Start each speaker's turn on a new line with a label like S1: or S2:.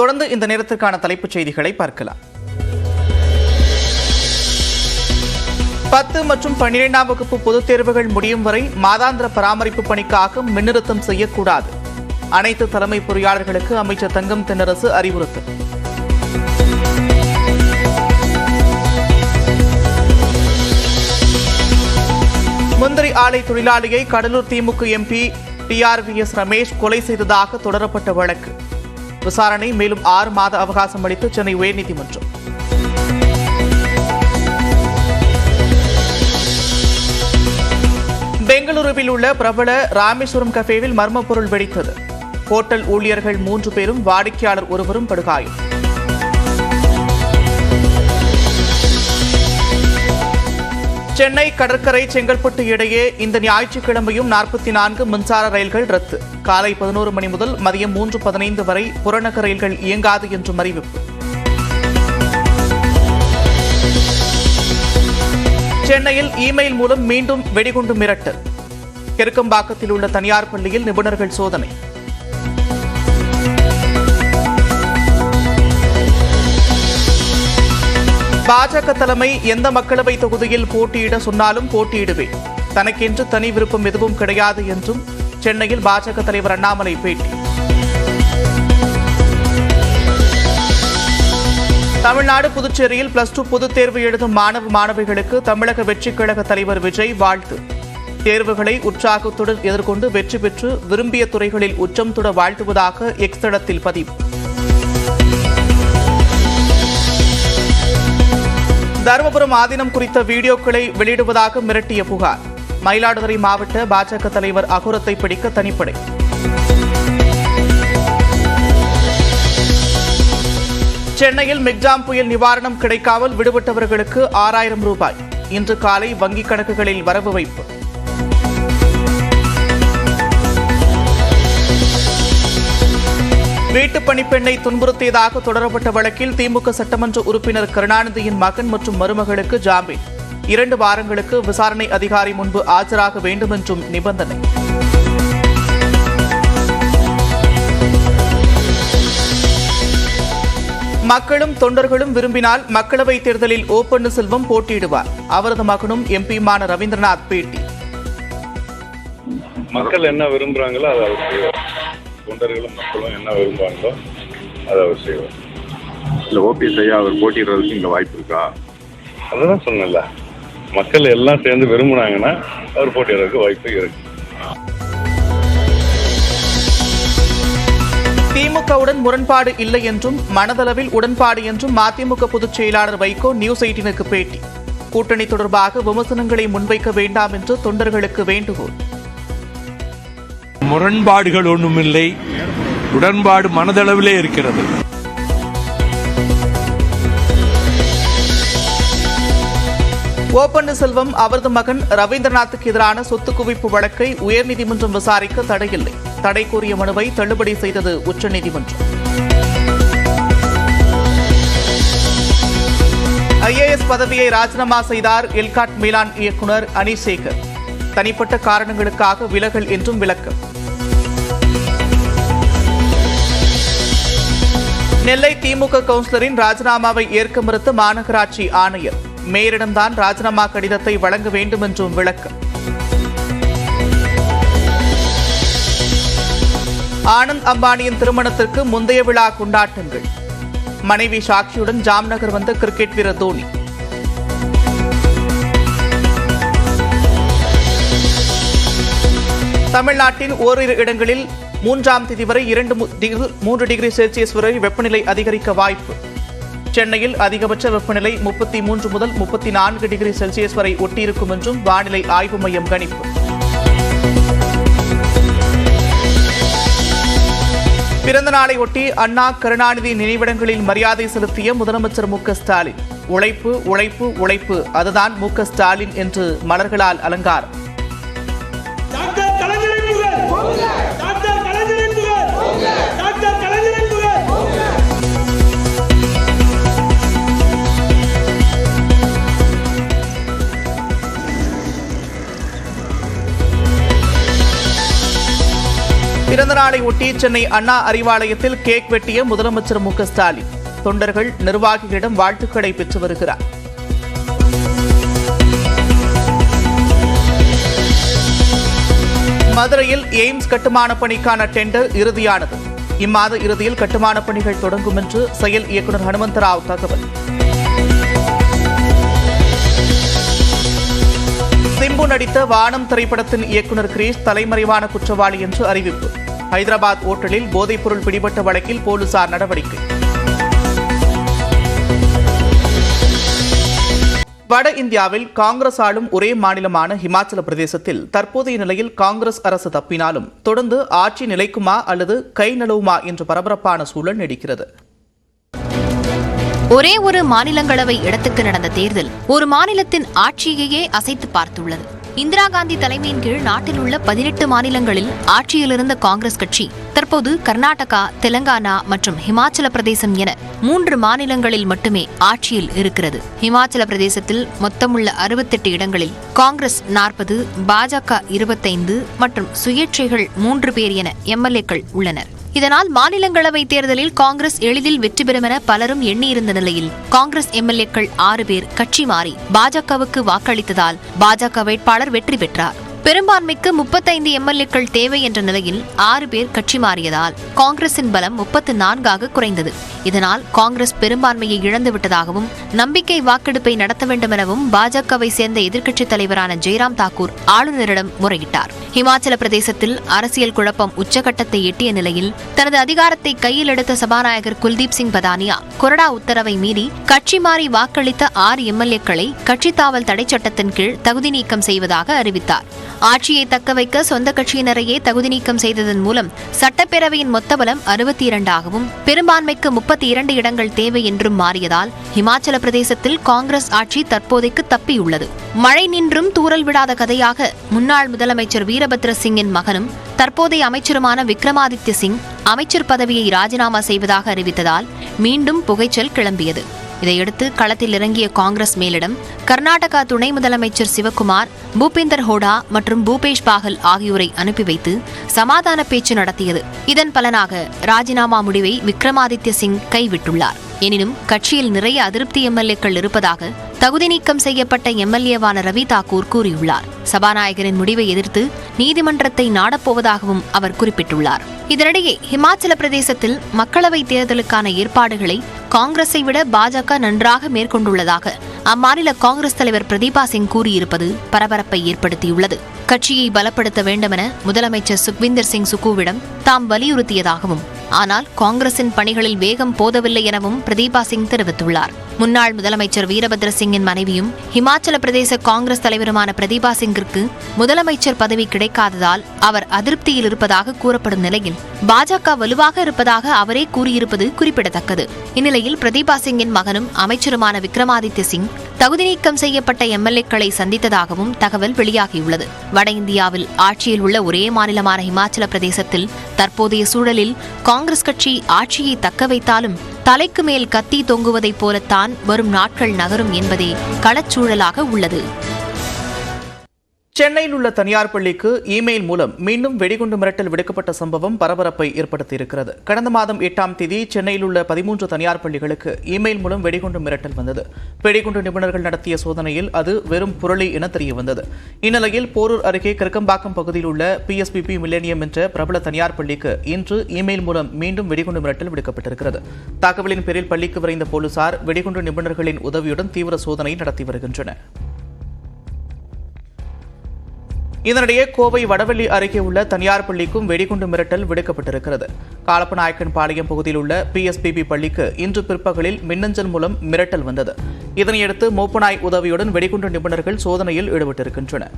S1: தொடர்ந்து இந்த நேரத்திற்கான தலைப்புச் செய்திகளை பார்க்கலாம். பத்து மற்றும் பன்னிரெண்டாம் வகுப்பு பொதுத் தேர்வுகள் முடியும் வரை மாதாந்திர பராமரிப்பு பணிக்காக மின்னிறுத்தம் செய்யக்கூடாது. அனைத்து தலைமை பொறியாளர்களுக்கு அமைச்சர் தங்கம் தென்னரசு அறிவுறுத்தல். முந்திரி ஆலை தொழிலாளியை கடலூர் திமுக எம்பி டிஆர்விஎஸ் ரமேஷ் கொலை செய்ததாக தொடரப்பட்ட வழக்கு. விசாரணை மேலும் ஆறு மாத அவகாசம் அளித்து சென்னை உயர்நீதிமன்றம். பெங்களூருவில் உள்ள பிரபல ராமேஸ்வரம் கஃபேவில் மர்ம பொருள் வெடித்தது. ஹோட்டல் ஊழியர்கள் மூன்று பேரும் வாடிக்கையாளர் ஒருவரும் படுகாயம். சென்னை கடற்கரை செங்கல்பட்டு இடையே இந்த ஞாயிற்றுக்கிழமையும் நாற்பத்தி நான்கு மின்சார ரயில்கள் ரத்து. காலை பதினோரு மணி முதல் மதியம் மூன்று பதினைந்து வரை புறநகர் ரயில்கள் இயங்காது என்றும் அறிவிப்பு. சென்னையில் இமெயில் மூலம் மீண்டும் வெடிகுண்டு மிரட்டல். கெருக்கம்பாக்கத்தில் உள்ள தனியார் பள்ளியில் நிபுணர்கள் சோதனை. பாஜக தலைமை எந்த மக்களவை தொகுதியில் போட்டியிட சொன்னாலும் போட்டியிடுவேன் தனக்கென்று தனி விருப்பம் எதுவும் கிடையாது என்றும் சென்னையில் பாஜக தலைவர் அண்ணாமலை பேட்டி. தமிழ்நாடு புதுச்சேரியில் பிளஸ் டூ பொதுத் தேர்வு எழுதும் மாணவ மாணவிகளுக்கு தமிழக வெற்றிக் கழக தலைவர் விஜய் வாழ்த்து. தேர்வுகளை உற்சாகத்துடன் எதிர்கொண்டு வெற்றி பெற்று விரும்பிய துறைகளில் உச்சம் தொட வாழ்த்துவதாக எக்ஸ் தளத்தில் பதிவு. தருமபுரம் ஆதீனம் குறித்த வீடியோக்களை வெளியிடுவதாக மிரட்டிய புகார். மயிலாடுதுறை மாவட்ட பாஜக தலைவர் அகுரத்தை பிடிக்க தனிப்படை. சென்னையில் மிக்ஜாம் புயல் நிவாரணம் கிடைக்காமல் விடுபட்டவர்களுக்கு ஆறாயிரம் ரூபாய். இன்று காலை வங்கிக் கணக்குகளில் வரவு வைப்பு. வீட்டு பணிப்பெண்ணை துன்புறுத்தியதாக தொடரப்பட்ட வழக்கில் திமுக சட்டமன்ற உறுப்பினர் கருணாநிதியின் மகன் மற்றும் மருமகளுக்கு ஜாமீன். இரண்டு வாரங்களுக்கு விசாரணை அதிகாரி முன்பு ஆஜராக வேண்டும் என்றும் நிபந்தனை. மக்களும் தொண்டர்களும் விரும்பினால் மக்களவைத் தேர்தலில் ஓ பன்னீர்செல்வம் போட்டியிடுவார். அவரது மகனும் எம்பியுமான ரவீந்திரநாத் பேட்டி.
S2: மக்கள் என்ன விரும்புறாங்களோ அதை தொண்டர்களும் மக்களும் என்ன விரும்புகிறாங்களோ அதை அவர் செய்வார்.
S3: இல்லை ஓபிஎஸ் ஐயா அவர் போட்டியிடுறதுக்கு இங்கே வாய்ப்பு இருக்கா?
S2: அதுதான் சொன்னேன்ல. மக்கள் எல்லாம் சேர்ந்து விரும்புனாங்கன்னா அவர் போட்டியிடறதுக்கு வாய்ப்பு இருக்கு.
S1: திமுகவுடன் முரண்பாடு இல்லை என்றும் மனதளவில் உடன்பாடு என்றும் மதிமுக பொதுச் செயலாளர் வைகோ நியூஸ் எயிட்டினுக்கு பேட்டி. கூட்டணி தொடர்பாக விமர்சனங்களை முன்வைக்க வேண்டாம் என்று தொண்டர்களுக்கு வேண்டுகோள்.
S4: முரண்பாடுகள் ஒன்றுமில்லை உடன்பாடு மனதளவிலே இருக்கிறது.
S1: ஓ பன்னீர்செல்வம் அவரது மகன் ரவீந்திரநாத்துக்கு எதிரான சொத்து குவிப்பு வழக்கை உயர்நீதிமன்றம் விசாரிக்க தடையில்லை. தடை கோரிய மனுவை தள்ளுபடி செய்தது உச்சநீதிமன்றம். ஐஏஎஸ் பதவியை ராஜினாமா செய்தார் எல்காட் மீலான் இயக்குனர் அனிசேகர் தனிப்பட்ட காரணங்களுக்காக விலகல் என்றும் விளக்கம். நெல்லை திமுக கவுன்சிலரின் ராஜினாமாவை ஏற்க மறுத்த மாநகராட்சி ஆணையர். மேயரிடம்தான் ராஜினாமா கடிதத்தை வழங்க வேண்டும் என்றும் விளக்கம். ஆனந்த் அம்பானியின் திருமணத்திற்கு முந்தைய விழா கொண்டாட்டங்கள். மனைவி சாக்ஷியுடன் ஜாம்நகர் வந்த கிரிக்கெட் வீரர் தோனி. தமிழ்நாட்டின் ஓரிரு இடங்களில் மூன்றாம் தேதி வரை இரண்டு மூன்று டிகிரி செல்சியஸ் வரை வெப்பநிலை அதிகரிக்க வாய்ப்பு. சென்னையில் அதிகபட்ச வெப்பநிலை முப்பத்தி மூன்று முதல் முப்பத்தி நான்கு டிகிரி செல்சியஸ் வரை ஒட்டியிருக்கும் என்றும் வானிலை ஆய்வு மையம் கணிப்பு. பிறந்த நாளை ஒட்டி அண்ணா கருணாநிதி நினைவிடங்களில் மரியாதை செலுத்திய முதலமைச்சர் மு ஸ்டாலின். உழைப்பு உழைப்பு உழைப்பு. அதுதான் மு ஸ்டாலின் என்று மலர்களால் அலங்காரம். திருநாளை ஒட்டி சென்னை அண்ணா அறிவாலயத்தில் கேக் வெட்டிய முதலமைச்சர் மு க ஸ்டாலின். தொண்டர்கள் நிர்வாகிகளிடம் வாழ்த்துக்களை பெற்று வருகிறார். மதுரையில் எய்ம்ஸ் கட்டுமான பணிக்கான டெண்டர் இறுதியானது. இம்மாத இறுதியில் கட்டுமான பணிகள் தொடங்கும் என்று செயல் இயக்குநர் ஹனுமந்தராவ் தகவல். சிம்பு நடித்த வானம் திரைப்படத்தின் இயக்குநர் கிரீஷ் தலைமறைவான குற்றவாளி என்று அறிவிப்பு. ஹைதராபாத் ஓட்டலில் போதைப்பொருள் பிடிபட்ட வழக்கில் போலீசார் நடவடிக்கை. வட இந்தியாவில் காங்கிரஸ் ஆளும் ஒரே மாநிலமான ஹிமாச்சல பிரதேசத்தில் தற்போதைய நிலையில் காங்கிரஸ் அரசு தப்பினாலும் தொடர்ந்து ஆட்சி நிலைக்குமா அல்லது கை நழுவுமா என்ற பரபரப்பான சூழல் நீடிக்கிறது.
S5: ஒரே ஒரு மாநிலங்களவை இடத்துக்கு நடந்த தேர்தல் ஒரு மாநிலத்தின் ஆட்சியையே அசைத்து பார்த்துள்ளது. இந்திரா காந்தி தலைமையின் கீழ் நாட்டில் உள்ள பதினெட்டு மாநிலங்களில் ஆட்சியில் இருந்த காங்கிரஸ் கட்சி தற்போது கர்நாடகா தெலங்கானா மற்றும் ஹிமாச்சல பிரதேசம் என மூன்று மாநிலங்களில் மட்டுமே ஆட்சியில் இருக்கிறது. ஹிமாச்சல பிரதேசத்தில் மொத்தமுள்ள அறுபத்தெட்டு இடங்களில் காங்கிரஸ் நாற்பது பாஜக இருபத்தைந்து மற்றும் சுயேட்சைகள் மூன்று பேர் என எம்எல்ஏக்கள் உள்ளனர். இதனால் மாநிலங்களவை தேர்தலில் காங்கிரஸ் எளிதில் வெற்றி பெறும் என பலரும் எண்ணியிருந்த நிலையில் காங்கிரஸ் எம்எல்ஏக்கள் ஆறு பேர் கட்சி மாறி பாஜகவுக்கு வாக்களித்ததால் பாஜக வேட்பாளர் வெற்றி பெற்றார். பெரும்பான்மைக்கு முப்பத்தைந்து எம்எல்ஏக்கள் தேவை என்ற நிலையில் ஆறு பேர் கட்சி மாறியதால் காங்கிரசின் பலம் முப்பத்து நான்காக குறைந்தது. இதனால் காங்கிரஸ் பெரும்பான்மையை இழந்து விட்டதாகவும் நம்பிக்கை வாக்கெடுப்பை நடத்த வேண்டும் எனவும் பாஜகவை சேர்ந்த எதிர்க்கட்சித் தலைவரான ஜெய்ராம் தாக்கூர் ஆளுநரிடம் முறையிட்டார். இமாச்சல பிரதேசத்தில் அரசியல் குழப்பம் உச்சகட்டத்தை எட்டிய நிலையில் தனது அதிகாரத்தை கையில் எடுத்த சபாநாயகர் குல்தீப் சிங் பதானியா கொறடா உத்தரவை மீறி கட்சி மாறி வாக்களித்த ஆறு எம்எல்ஏக்களை கட்சி தாவல் தடை சட்டத்தின் கீழ் தகுதி நீக்கம் செய்வதாக அறிவித்தார். ஆட்சியை தக்கவைக்க சொந்த கட்சியினரையே தகுதி நீக்கம் செய்ததன் மூலம் சட்டப்பேரவையின் மொத்த பலம் அறுபத்தி இரண்டாகவும் பெரும்பான்மைக்கு முப்பத்தி இரண்டு இடங்கள் தேவை என்றும் மாறியதால் இமாச்சல பிரதேசத்தில் காங்கிரஸ் ஆட்சி தற்போதைக்கு தப்பியுள்ளது. மழை நின்றும் தூறல் விடாத கதையாக முன்னாள் முதலமைச்சர் வீரபத்ர சிங்கின் மகனும் தற்போதைய அமைச்சருமான விக்ரமாதித்ய சிங் அமைச்சர் பதவியை ராஜினாமா செய்வதாக அறிவித்ததால் மீண்டும் புகைச்சல் கிளம்பியது. இதையடுத்து களத்தில் இறங்கிய காங்கிரஸ் மேலிடம் கர்நாடகா துணை முதலமைச்சர் சிவக்குமார் பூபேந்தர் ஹோடா மற்றும் பூபேஷ் பாகல் ஆகியோரை அனுப்பி வைத்து சமாதான பேச்சு நடத்தியது. இதன் பலனாக ராஜினாமா முடிவை விக்ரமாதித்ய சிங் கைவிட்டுள்ளார். எனினும் கட்சியில் நிறைய அதிருப்தி எம்எல்ஏக்கள் இருப்பதாக தகுதி நீக்கம் செய்யப்பட்ட எம்எல்ஏவான ரவி தாக்கூர் கூறியுள்ளார். சபாநாயகரின் முடிவை எதிர்த்து நீதிமன்றத்தை நாடப்போவதாகவும் அவர் குறிப்பிட்டுள்ளார். இதனிடையே ஹிமாச்சல பிரதேசத்தில் மக்களவைத் தேர்தலுக்கான ஏற்பாடுகளை காங்கிரஸை விட பாஜக நன்றாக மேற்கொண்டுள்ளதாக அம்மாநில காங்கிரஸ் தலைவர் பிரதீபா சிங் கூறியிருப்பது பரபரப்பை ஏற்படுத்தியுள்ளது. கட்சியை பலப்படுத்த வேண்டுமென முதலமைச்சர் சுக்விந்தர் சிங் சுக்குவிடம் தாம் வலியுறுத்தியதாகவும் ஆனால் காங்கிரசின் பணிகளில் வேகம் போதவில்லை எனவும் பிரதீபா சிங் தெரிவித்துள்ளார். முன்னாள் முதலமைச்சர் வீரபத்ர சிங்கின் மனைவியும் ஹிமாச்சல பிரதேச காங்கிரஸ் தலைவருமான பிரதீபா சிங்கிற்கு முதலமைச்சர் பதவி கிடைக்காததால் அவர் அதிருப்தியில் இருப்பதாக கூறப்படும் நிலையில் பாஜக வலுவாக இருப்பதாக அவரே கூறியிருப்பது குறிப்பிடத்தக்கது. இந்நிலையில் பிரதீபா சிங்கின் மகனும் அமைச்சருமான விக்ரமாதித்ய சிங் தகுதி நீக்கம் செய்யப்பட்ட எம்எல்ஏக்களை சந்தித்ததாகவும் தகவல் வெளியாகியுள்ளது. வட இந்தியாவில் ஆட்சியில் உள்ள ஒரே மாநிலமான ஹிமாச்சல பிரதேசத்தில் தற்போதைய சூழலில் காங்கிரஸ் காங்கிரஸ் கட்சி ஆட்சியை தக்க வைத்தாலும் தலைக்கு மேல் கத்தி தொங்குவதைப் போலத்தான் வரும் நாட்கள் நகரும் என்பதே களச்சூழலாக உள்ளது.
S1: சென்னையில் உள்ள தனியார் பள்ளிக்கு இமெயில் மூலம் மீண்டும் வெடிகுண்டு மிரட்டல் விடுக்கப்பட்ட சம்பவம் பரபரப்பை ஏற்படுத்தியிருக்கிறது. கடந்த மாதம் எட்டாம் தேதி சென்னையில் உள்ள பதிமூன்று தனியார் பள்ளிகளுக்கு இமெயில் மூலம் வெடிகுண்டு மிரட்டல் வந்தது. வெடிகுண்டு நிபுணர்கள் நடத்திய சோதனையில் அது வெறும் புரளி என தெரிய வந்தது இந்நிலையில் போரூர் அருகே கிருக்கம்பாக்கம் பகுதியில் உள்ள பிஎஸ்பிபி மில்லேனியம் என்ற பிரபல தனியார் பள்ளிக்கு இன்று இமெயில் மூலம் மீண்டும் வெடிகுண்டு மிரட்டல் விடுக்கப்பட்டிருக்கிறது. தகவலின் பேரில் பள்ளிக்கு விரைந்த போலீசார் வெடிகுண்டு நிபுணர்களின் உதவியுடன் தீவிர சோதனை நடத்தி வருகின்றனர். இதனிடையே கோவை வடவள்ளி அருகே உள்ள தனியார் பள்ளிக்கும் வெடிகுண்டு மிரட்டல் விடுக்கப்பட்டிருக்கிறது. காலப்பநாயக்கன் பாளையம் பகுதியில் உள்ள பிஎஸ்பிபி பள்ளிக்கு இன்று பிற்பகலில் மின்னஞ்சல் மூலம் மிரட்டல் வந்தது. இதனையடுத்து மோப்பநாய் உதவியுடன் வெடிகுண்டு நிபுணர்கள் சோதனையில் ஈடுபட்டிருக்கின்றனர்.